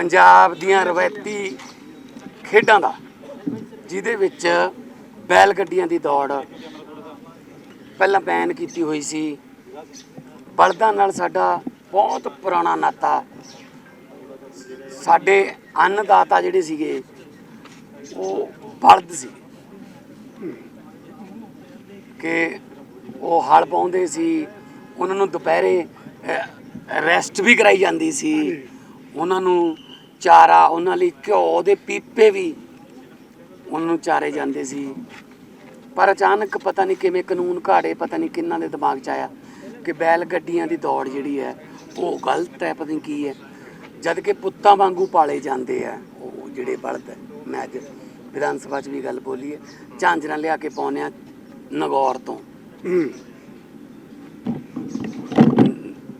ਪੰਜਾਬ ਦੀਆਂ ਰਵਾਇਤੀ ਖੇਡਾਂ ਦਾ, ਜਿਹਦੇ ਵਿੱਚ ਬੈਲ ਗੱਡੀਆਂ ਦੀ ਦੌੜ ਪਹਿਲਾਂ ਬੈਨ ਕੀਤੀ ਹੋਈ ਸੀ। ਬਲਦਾਂ ਨਾਲ ਸਾਡਾ ਬਹੁਤ ਪੁਰਾਣਾ ਨਾਤਾ। ਸਾਡੇ ਅੰਨਦਾਤਾ ਜਿਹੜੇ ਸੀਗੇ, ਉਹ ਬਲਦ ਸੀ। ਕਿ ਉਹ ਹਲ ਪਾਉਂਦੇ ਸੀ, ਉਹਨਾਂ ਨੂੰ ਦੁਪਹਿਰੇ ਰੈਸਟ ਵੀ ਕਰਾਈ ਜਾਂਦੀ ਸੀ। ਉਹਨਾਂ ਨੂੰ ਚਾਰਾ ਉਹਨਾਂ ਲਈ ਘਿਓ ਦੇ ਪੀਪੇ ਵੀ ਉਹਨਾਂ ਨੂੰ ਚਾਰੇ ਜਾਂਦੇ ਸੀ। ਪਰ ਅਚਾਨਕ ਪਤਾ ਨਹੀਂ ਕਿਵੇਂ ਕਾਨੂੰਨ ਘਾੜੇ ਪਤਾ ਨਹੀਂ ਕਿੰਨਾਂ ਦੇ ਦਿਮਾਗ 'ਚ ਆਇਆ ਕਿ ਬੈਲ ਗੱਡੀਆਂ ਦੀ ਦੌੜ ਜਿਹੜੀ ਹੈ ਉਹ ਗਲਤ ਹੈ ਪਤਾ ਨਹੀਂ ਕੀ ਹੈ। ਜਦ ਕਿ ਪੁੱਤਾਂ ਵਾਂਗੂ ਪਾਲੇ ਜਾਂਦੇ ਆ ਉਹ ਜਿਹੜੇ ਬਲਦ। ਮੈਂ ਅੱਜ ਵਿਧਾਨ ਸਭਾ 'ਚ ਵੀ ਗੱਲ ਬੋਲੀ ਹੈ ਝਾਂਜਰਾਂ ਲਿਆ ਕੇ ਪਾਉਂਦੇ ਆ ਨਗੌਰ ਤੋਂ।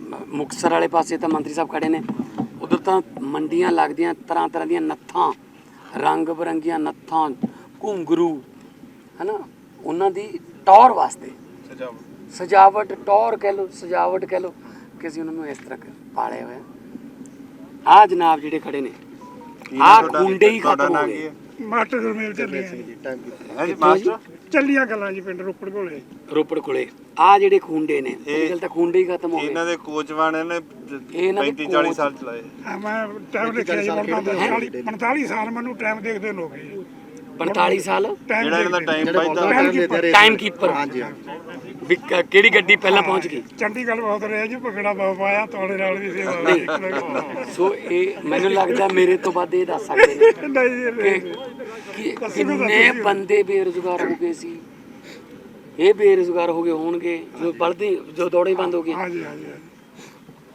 ਮ- ਮੁਕਤਸਰ ਵਾਲੇ ਪਾਸੇ ਤਾਂ ਮੰਤਰੀ ਸਾਹਿਬ ਖੜੇ ਨੇ। ਉਧਰ ਤਾਂ ਮੰਡੀਆਂ ਲੱਗਦੀਆਂ ਤਰ੍ਹਾਂ ਤਰ੍ਹਾਂ ਦੀਆਂ ਨੱਥਾਂ ਰੰਗ ਬਰੰਗੀਆਂ ਨੱਥਾਂ ਘੁੰਗਰੂ ਹਨਾ? ਉਹਨਾਂ ਦੀ ਟੌਰ ਵਾਸਤੇ। ਸਜਾਵਟ। ਟੌਰ ਕਹਿ ਲਓ ਸਜਾਵਟ ਕਹਿ ਲਓ ਕਿ ਅਸੀਂ ਉਹਨਾਂ ਨੂੰ ਇਸ ਤਰ੍ਹਾਂ ਪਾਲੇ ਹੋਏ ਆ। ਜਨਾਬ ਜਿਹੜੇ ਖੜੇ ਨੇ। ਆ ਖੁੰਡੇ ਹੀ ਖਤਮ ਹੋ ਗਏ। ਮਾਸਟਰ ਗੁਰਮੇਲ ਚੱਲੀਆਂ ਹਾਂਜੀ ਮਾਸਟਰ? ਚੱਲੀਆਂ ਗੱਲਾਂ ਜੀ ਪਿੰਡ ਰੋਪੜ ਕੋਲੇ। ਰੋਪੜ ਕੋਲੇ। ਆ ਜਿਹੜੇ ਖੁੰਡੇ ਨੇ ਇਹ- ਗੱਲ ਤਾਂ ਖੁੰਡੇ ਹੀ ਖਤਮ ਹੋ ਗਏ। ਇਹਨਾਂ ਦੇ ਕੋਚਵਾਨ ਨੇ ਇਹਨਾਂ ਦੇ 35 40 ਕੋਚ- ਸਾਲ ਚਲਾਏ। ਆ ਮੈਂ ਟਾਈਮ ਦੇਖਿਆ ਜੀ ਵਰਨਾ 45 45 ਸਾਲ ਮੈਨੂੰ ਟਾਈਮ ਦੇਖਦੇ ਨੂੰ ਹੋ ਗਏ 45 ਸਾਲ ਜਿਹੜਾ ਇਹਨਾਂ ਦਾ ਟਾਈਮ ਪਾਈਦਾ ਟਾਈਮ ਕੀਪਰ ਹਾਂਜੀ। ਵੀ ਕ- ਕਿਹੜੀ ਗੱਡੀ ਪਹਿਲਾਂ ਪਹੁੰਚ ਗਈ? ਚੰਡੀਗੜ੍ਹ ਬਹੁਤ ਰਿਹਾ ਜੀ ਭਗੜਾ ਬਹੁਤ ਪਾਇਆ ਤੁਹਾਡੇ ਨਾਲ ਵੀ ਸੇਵਾ ਨਹੀਂ। ਸੋ ਇਹ ਮੈਨੂੰ ਲੱਗਦਾ ਮੇਰੇ ਤੋਂ ਵੱਧ ਇਹ ਦੱਸ ਸਕਦੇ ਨੇ ਜੀ, ਕਿ ਕਿ ਕਿੰਨੇ ਬੰਦੇ ਬੇਰੁਜ਼ਗਾਰ ਹੋ ਗਏ ਸੀ? ਇਹ ਬੇਰੁਜ਼ਗਾਰ ਹੋ ਗਏ ਹੋਣਗੇ ਜੋ ਬਲਦੇ ਜੋ ਦੌੜੇ ਬੰਦ ਹੋ ਗਏ। ਹਾਂਜੀ ਹਾਂਜੀ ਹਾਂਜੀ।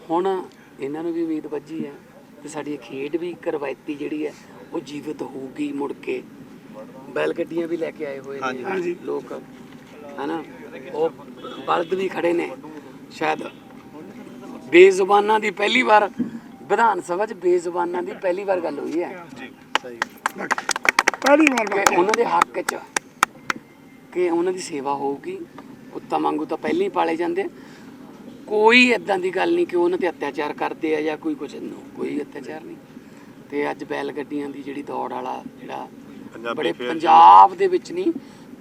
ਹੁਣ ਇਹਨਾਂ ਨੂੰ ਵੀ ਉਮੀਦ ਵੱਜੀ ਹੈ ਕਿ ਸਾਡੀ ਖੇਡ ਵੀ ਇੱਕ ਰਵਾਇਤੀ ਜਿਹੜੀ ਹੈ ਉਹ ਜੀਵਤ ਹੋਊਗੀ ਮੁੜ ਕੇ। ਬੈਲ ਗੱਡੀਆਂ ਵੀ ਲੈ ਕੇ ਆਏ ਹੋਏ ਨੇ ਲੋਕ ਹਨਾ? ਉਹ ਬਲਦ ਵੀ ਖੜੇ ਨੇ ਸ਼ਾਇਦ ਬੇਜ਼ੁਬਾਨਾਂ ਦੀ ਪਹਿਲੀ ਵਾਰ ਵਿਧਾਨ ਸਭਾ 'ਚ ਬੇਜ਼ੁਬਾਨਾਂ ਦੀ ਪਹਿਲੀ ਵਾਰ ਗੱਲ ਹੋਈ ਹੈ। ਪਹਿਲੀ ਵਾਰ ਕਿ ਉਹਨਾਂ ਦੇ ਹੱਕ 'ਚ ਕਿ ਉਹਨਾਂ ਦੀ ਸੇਵਾ ਹੋਊਗੀ ਪੁੱਤਾਂ ਵਾਂਗੂ ਤਾਂ ਪਹਿਲਾਂ ਹੀ ਪਾਲੇ ਜਾਂਦੇ। ਕੋਈ ਇਦਾਂ ਦੀ ਗੱਲ ਨਹੀਂ ਕਿ ਉਹਨਾਂ ਤੇ ਅਤਿਆਚਾਰ ਕਰਦੇ ਆ ਜਾਂ ਕੋਈ ਕੁਝ ਨੋ ਕੋਈ ਅਤਿਆਚਾਰ ਨਹੀਂ। ਤੇ ਅੱਜ ਬੈਲ ਗੱਡੀਆਂ ਦੀ ਜਿਹੜੀ ਦੌੜ ਵਾਲਾ ਜਿਹੜਾ ਬੜੇ ਪੰਜਾਬ ਦੇ ਵਿੱਚ ਨਹੀਂ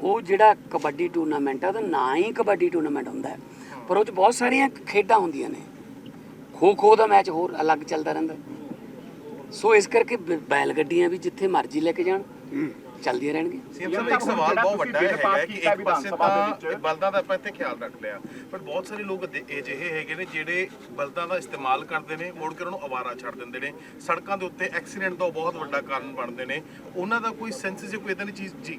ਉਹ ਜਿਹੜਾ ਕਬੱਡੀ ਟੂਰਨਾਮੈਂਟ ਆ ਉਹਦਾ ਨਾਂ ਹੀ ਕਬੱਡੀ ਟੂਰਨਾਮੈਂਟ ਹੁੰਦਾ ਹੈ। ਪਰ ਉਹ 'ਚ ਬਹੁਤ ਸਾਰੀਆਂ ਖੇਡਾਂ ਹੁੰਦੀਆਂ ਨੇ। ਖੋ ਖੋ ਦਾ ਮੈਚ ਹੋਰ ਅਲੱਗ ਚੱਲਦਾ ਰਹਿੰਦਾ ਸੋ ਇਸ ਕਰਕੇ ਬ- ਬੈਲ ਗੱਡੀਆਂ ਵੀ ਜਿੱਥੇ ਮਰਜ਼ੀ ਲੈ ਕੇ ਜਾਣ ਚੱਲਦੀਆਂ ਰਹਿਣਗੀਆਂ। ਸੀਐਮ ਸਾਹਿਬ ਇੱਕ ਸਵਾਲ ਬਹੁਤ ਵੱਡਾ ਇਹ ਹੈਗਾ ਕਿ ਇੱਕ ਪਾਸੇ ਤਾਂ ਬਲਦਾਂ ਦਾ ਆਪਾਂ ਇੱਥੇ ਖਿਆਲ ਰੱਖ ਲਿਆ। ਪਰ ਬਹੁਤ ਸਾਰੇ ਲੋਕ ਅਜਿ- ਅਜਿਹੇ ਹੈਗੇ ਨੇ ਜਿਹੜੇ ਬਲਦਾਂ ਦਾ ਇਸਤੇਮਾਲ ਕਰਦੇ ਨੇ ਮੁੜ ਕੇ ਉਹਨਾਂ ਨੂੰ ਅਵਾਰਾ ਛੱਡ ਦਿੰਦੇ ਨੇ। ਸੜਕਾਂ ਦੇ ਉੱਤੇ ਐਕਸੀਡੈਂਟ ਦਾ ਬਹੁਤ ਵੱਡਾ ਕਾਰਨ ਬਣਦੇ ਨੇ। ਉਹਨਾਂ ਦਾ ਕੋਈ ਸੈਂਸ ਜੇ ਕੋਈ ਇਦਾਂ ਦੀ ਚੀਜ਼? ਜੀ।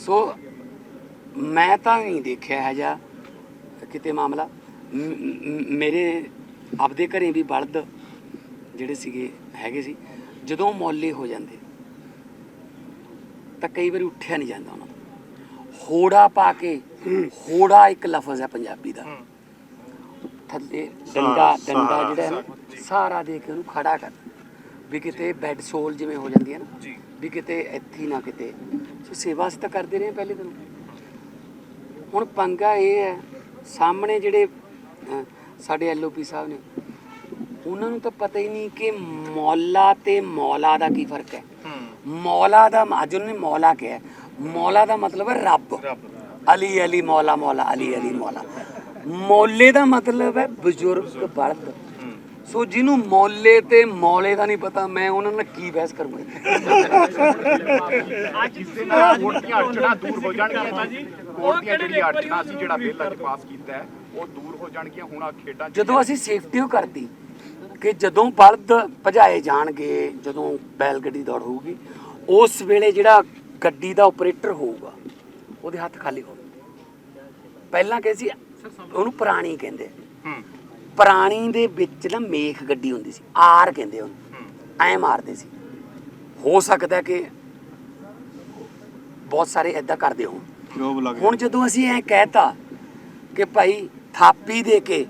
ਸੋ ਮੈਂ ਤਾਂ ਨਹੀਂ ਦੇਖਿਆ ਹੈ ਜਾਂ ਕਿਤੇ ਮਾਮਲਾ। ਮੇਰੇ ਆਪਦੇ ਘਰੇ ਵੀ ਬਲਦ ਜਿਹੜੇ ਸੀਗੇ ਹੈਗੇ ਸੀ ਜਦੋਂ ਮੌਲੇ ਹੋ ਜਾਂਦੇ ਤਾਂ ਕਈ ਵਾਰੀ ਉੱਠਿਆ ਨਹੀਂ ਜਾਂਦਾ ਉਹਨਾਂ ਹੋੜਾ ਪਾ ਕੇ ਹੋੜਾ ਇੱਕ ਲਫ਼ਜ਼ ਹੈ ਪੰਜਾਬੀ ਦਾ। ਥੱਲੇ ਡੰਡਾ ਡੰਡਾ ਜਿਹੜਾ ਸਾਰਾ ਦੇ ਕੇ ਉਹਨੂੰ ਖੜਾ ਕਰ। ਵੀ ਕਿਤੇ ਬੈੱਡ ਸੋਲ ਜਿਵੇਂ ਹੋ ਜਾਂਦੀ ਹੈ ਨਾ ਜੀ। ਵੀ ਕਿਤੇ ਇੱਥੇ ਨਾ ਕਿਤੇ। ਸੋ ਸੇਵਾ ਅਸੀਂ ਤਾਂ ਕਰਦੇ ਰਹੇ ਪਹਿਲੇ ਦਿਨ। ਹੁਣ ਪੰਗਾ ਇਹ ਹੈ ਸਾਹਮਣੇ ਜਿਹੜੇ ਸਾਡੇ ਐਲਓਪੀ ਸਾਹਿਬ ਨੇ ਉਹਨਾਂ ਨੂੰ ਤਾਂ ਪਤਾ ਹੀ ਨਹੀਂ ਕਿ ਮੌਲਾ ਤੇ ਮੌਲਾ ਦਾ ਕੀ ਫ਼ਰਕ ਹੈ। ਮੌਲਾ ਦਾ ਅੱਜ ਉਹਨੇ ਮੌਲਾ ਕਿਹਾ ਮੌਲਾ ਦਾ ਮਤਲਬ ਹੈ ਰੱਬ। ਅਲੀ ਅਲੀ ਮੌਲਾ ਮੌਲਾ ਅਲੀ ਅਲੀ ਮੌਲਾ। ਮੌਲੇ ਦਾ ਮਤਲਬ ਹੈ ਬਜ਼ੁਰਗ ਬਲਦ। ਸੋ ਜਿਹਨੂੰ ਮੌਲੇ ਤੇ ਮੌਲੇ ਦਾ ਨਹੀਂ ਪਤਾ ਮੈਂ ਉਹਨਾਂ ਨਾਲ ਕੀ ਬਹਿਸ ਕਰੂੰਗਾ? ਇਸ ਦੇ ਨਾਲ ਵੋਟ ਦੀਆਂ ਅੜਚਣਾ ਦੂਰ ਹੋ ਜਾਣਗੀਆਂ ਜੀ। ਵੋਟ ਦੀਆਂ ਜਿਹੜੀਆਂ ਅੜਚਣਾ ਸੀ ਜਿਹੜਾ ਬਿੱਲ ਅੱਜ ਪਾਸ ਕੀਤਾ ਹੈ ਉਹ ਦੂਰ ਹੋ ਜਾਣਗੀਆਂ। ਹੁਣ ਆ ਖੇਡਾਂ 'ਚ ਜਦੋਂ ਅਸੀਂ ਸੇਫਟੀ ਉਹ ਕਰਤੀ ਕਿ ਜਦੋਂ ਬਲਦ ਭਜਾਏ ਜਾਣਗੇ ਜਦੋਂ ਬੈਲ ਗੱਡੀ ਦੌੜ ਹੋਊਗੀ ਉਸ ਵੇਲੇ ਜਿਹੜਾ ਗੱਡੀ ਦਾ ਆਪਰੇਟਰ ਹੋਊਗਾ ਉਹਦੇ ਹੱਥ ਖਾਲੀ ਹੋਣ ਪਹਿਲਾਂ ਕਹਿੰਦੇ ਸੀ ਉਹਨੂੰ ਪੁਰਾਣੀ ਕਹਿੰਦੇ ਹੂੰ। ਪੁਰਾਣੀ ਦੇ ਵਿੱਚ ਨਾ ਮੇਖ ਗੱਡੀ ਹੁੰਦੀ ਸੀ ਆਰ ਕਹਿੰਦੇ ਉਹਨੂੰ। ਐ ਮਾਰਦੇ ਸੀ। ਹੋ ਸਕਦਾ ਹੈ ਕਿ ਬਹੁਤ ਸਾਰੇ ਐਦਾਂ ਕਰਦੇ ਜੋਬ ਲੱਗ ਹੁਣ ਜਦੋਂ। ਅਸੀਂ ਐ ਕਹਿਤਾ ਕਿ ਭਾਈ ਥਾਪੀ ਦੇ ਕੇ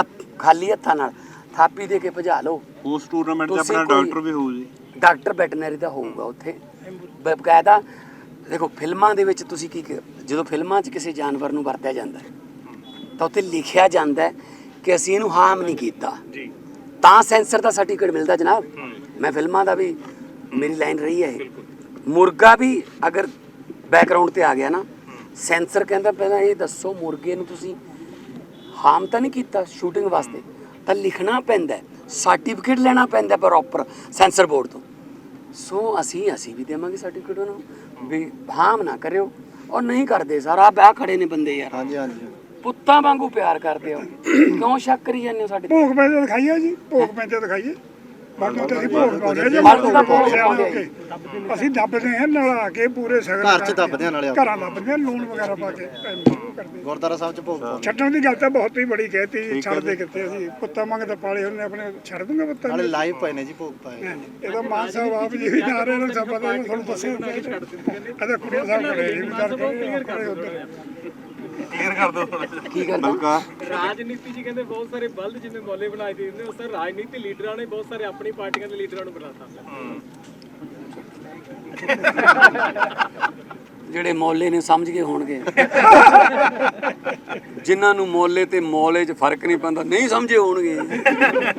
ਹੱਥ ਖਾਲੀ ਹੱਥਾਂ ਨਾਲ ਥਾਪੀ ਦੇ ਕੇ ਭਜਾ ਲਓ। ਉਸ ਟੂਰਨਾਮੈਂਟ ਤੁਸੀਂ ਆਪਣਾ ਕੋਈ- ਡਾਕਟਰ ਵੀ ਹੋਊ ਜੀ। ਡਾਕਟਰ ਵੈਟਰਨਰੀ ਦਾ ਹੋਊਗਾ ਉੱਥੇ। ਬਕਾਇਦਾ ਦੇਖੋ ਫਿਲਮਾਂ ਦੇ ਵਿੱਚ ਤੁਸੀਂ ਕੀ ਕ- ਜਦੋਂ ਫਿਲਮਾਂ 'ਚ ਕਿਸੇ ਜਾਨਵਰ ਨੂੰ ਵਰਤਿਆ ਜਾਂਦਾ ਹੈ ਤਾਂ ਉੱਥੇ ਲਿਖਿਆ ਜਾਂਦਾ ਹੈ ਕਿ ਅਸੀਂ ਇਹਨੂੰ ਹਾਰਮ ਨਹੀਂ ਕੀਤਾ। ਜੀ। ਤਾਂ ਸੈਂਸਰ ਦਾ ਸਰਟੀਫਿਕੇਟ ਮਿਲਦਾ ਜਨਾਬ। ਮੈਂ ਫਿਲਮਾਂ ਦਾ ਵੀ ਮੇਰੀ ਲਾਈਨ ਰਹੀ ਹੈ ਇਹ। ਮੁਰਗਾ ਵੀ ਅਗਰ ਬੈਕਗ੍ਰਾਉਂਡ ਤੇ ਆ ਗਿਆ ਨਾ ਸੈਂਸਰ ਕਹਿੰਦਾ ਪਹਿਲਾਂ ਇਹ ਦੱਸੋ ਮੁਰਗੇ ਨੂੰ ਤੁਸੀਂ ਹਾਰਮ ਤਾਂ ਨਹੀਂ ਕੀਤਾ ਸ਼ੂਟਿੰਗ ਵਾਸਤੇ? ਤਾਂ ਲਿਖਣਾ ਪੈਂਦਾ ਸਰਟੀਫਿਕੇਟ ਲੈਣਾ ਪੈਂਦਾ ਪ੍ਰੋਪਰ ਸੈਂਸਰ ਬੋਰਡ ਤੋਂ। ਸੋ ਅਸੀਂ ਅਸੀਂ ਵੀ ਦੇਵਾਂਗੇ ਸਰਟੀਫਿਕੇਟ ਉਹਨਾਂ ਨੂੰ ਵੀ ਹਾਰਮ ਨਾ ਕਰਿਓ। ਔਰ ਨਹੀਂ ਕਰਦੇ ਸਾਰਾ ਵਿਆਹ ਖੜੇ ਨੇ ਬੰਦੇ ਯਾਰ। ਹਾਂਜੀ ਹਾਂਜੀ। ਪੁੱਤਾਂ ਵਾਂਗੂ ਪਿਆਰ ਕਰਦੇ ਹੋ। ਕਿਉਂ ਸ਼ੱਕ ਕਰੀ ਜਾਂਦੇ ਹੋ ਸਾਡੇ ਤੇ? ਭੋਗ ਪੈਂਦੇ ਦਿਖਾਈਏ ਜੀ ਭੋਗ ਪੈਂਦੇ ਦਿਖਾਈਏ। ਬਾਕੀ ਤੇ ਅਸੀਂ ਭੋਗ ਪਾਉਂਦੇ ਹਾਂ ਜੀ ਬਲਦ ਦਾ ਭੋਗ ਸਿਆਲ ਪਾਉਂਦੇ ਹੋ ਕੇ। ਅਸੀਂ ਦੱਬਦੇ ਹਾਂ ਨਲਾ ਕੇ ਪੂਰੇ ਸਗਨ ਘਰ 'ਚ ਕਰਕੇ। ਦੱਬਦੇ ਹਾਂ ਨਾਲੇ ਆਪ। ਘਰਾਂ ਦੱਬਦੇ ਹਾਂ ਲੂਣ ਵਗੈਰਾ ਪਾ ਕੇ ਐਵੇਂ ਉਹ ਕਰਦੇ ਗੁਰਦੁਆਰਾ ਸਾਹਿਬ 'ਚ ਭੋਗ ਪਾਉਂਦੇ ਛੱਡਣ ਦੀ ਗੱਲ ਤਾਂ ਬਹੁਤ ਹੀ ਬੜੀ ਕਹਿਤੀ ਛੱਡਦੇ ਕਿੱਥੇ ਅਸੀਂ ਕੁੱਤਾ ਮੰਗਦੇ ਪਾਲੇ ਉਹਨੇ ਆਪਣੇ ਛੱਡ ਦੂੰਗਾ ਪੁੱਤਾਂ ਨਾਲੇ ਨੂੰ। ਲਾਈਵ ਪਏ ਨੇ ਜੀ ਭੋਗ ਪਾਏ। ਇਹਦਾ ਮਾਨ ਸਾਹਿਬ ਆਪ ਜੀ ਵੀ ਜਾ ਰਹੇ ਨੇ ਸਭ ਪਤਾ ਨਹੀਂ ਤੁਹਾਨੂੰ ਦੱਸਿਆ ਇਹਦਾ ਕੁੜੀ ਸਾਹਿਬ ਖੜੇ ਜੀ ਵਿਚਾਰ ਖੜੇ ਉੱਧਰ। ਕਲੀਅਰ ਕਰ ਦਿਓ ਕੀ ਕਰਦਾ ਰਾਜਨੀਤੀ ਜੀ ਕਹਿੰਦੇ ਬਹੁਤ ਸਾਰੇ ਬਲਦ ਜਿਵੇਂ ਮੌਲੇ ਬਣਾਏ ਦੇ ਦਿੰਦੇ ਉਸ ਤਰ੍ਹਾਂ ਰਾਜਨੀਤੀ ਲੀਡਰਾਂ ਨੇ ਬਹੁਤ ਸਾਰੇ ਆਪਣੀ ਪਾਰਟੀਆਂ ਦੇ ਲੀਡਰਾਂ ਨੂੰ ਬਣਾਤਾ। ਜਿਹੜੇ ਮੌਲੇ ਨੇ ਸਮਝ ਗਏ ਹੋਣਗੇ। ਜਿਨ੍ਹਾਂ ਨੂੰ ਮੌਲੇ ਤੇ ਮੌਲੇ 'ਚ ਫ਼ਰਕ ਨਹੀਂ ਪੈਂਦਾ ਨਹੀਂ ਸਮਝੇ ਹੋਣਗੇ।